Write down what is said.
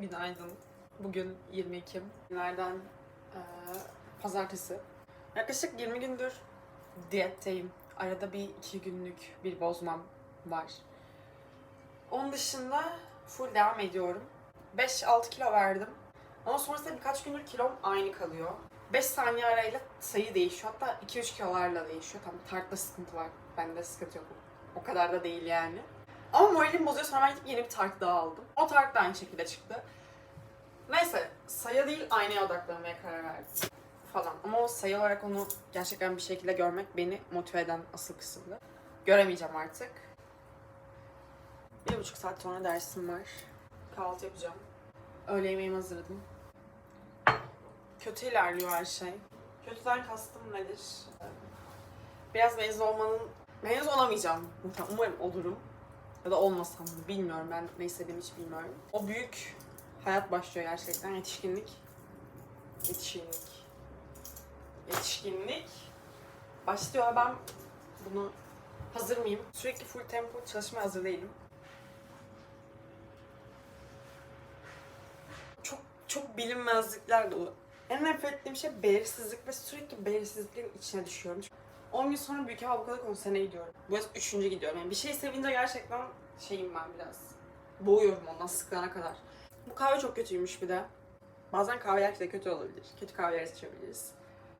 günaydın. Bugün 20 Ekim. Günlerden eee, pazartesi. Yaklaşık 20 gündür diyetteyim. Arada bir iki günlük bir bozmam var. Onun dışında full devam ediyorum. 5-6 kilo verdim. Ama sonrasında birkaç gündür kilom aynı kalıyor. 5 saniye arayla sayı değişiyor. Hatta 2-3 kilolarla değişiyor. Tam tartta sıkıntı var. Bende sıkıntı yok. O kadar da değil yani. Ama moralim bozuyor. Sonra ben gidip yeni bir tart daha aldım. O tart da aynı şekilde çıktı. Neyse sayı değil aynaya odaklanmaya karar verdim falan. Ama o sayı olarak onu gerçekten bir şekilde görmek beni motive eden asıl kısımdı. Göremeyeceğim artık. Bir buçuk saat sonra dersim var. Kahvaltı yapacağım. Öğle yemeğimi hazırladım. Kötü ilerliyor her şey. Kötüden kastım nedir? Biraz mezun olmanın... Mezun olamayacağım. Umarım olurum. Ya da olmasam da bilmiyorum. Ben ne istediğimi hiç bilmiyorum. O büyük hayat başlıyor gerçekten. Yetişkinlik. Yetişkinlik. Yetişkinlik. Başlıyor. Ben bunu hazır mıyım? Sürekli full tempo çalışmaya hazır değilim. Çok çok bilinmezlikler dolu. En nefret ettiğim şey belirsizlik ve sürekli belirsizliğin içine düşüyorum. 10 gün sonra Büyük Ev Avukatı konserine gidiyorum. Bu yaz üçüncü gidiyorum. Yani bir şey sevince gerçekten şeyim ben biraz. Boğuyorum ondan sıkılana kadar. Bu kahve çok kötüymüş bir de. Bazen kahveler de kötü olabilir. Kötü kahveler içebiliriz.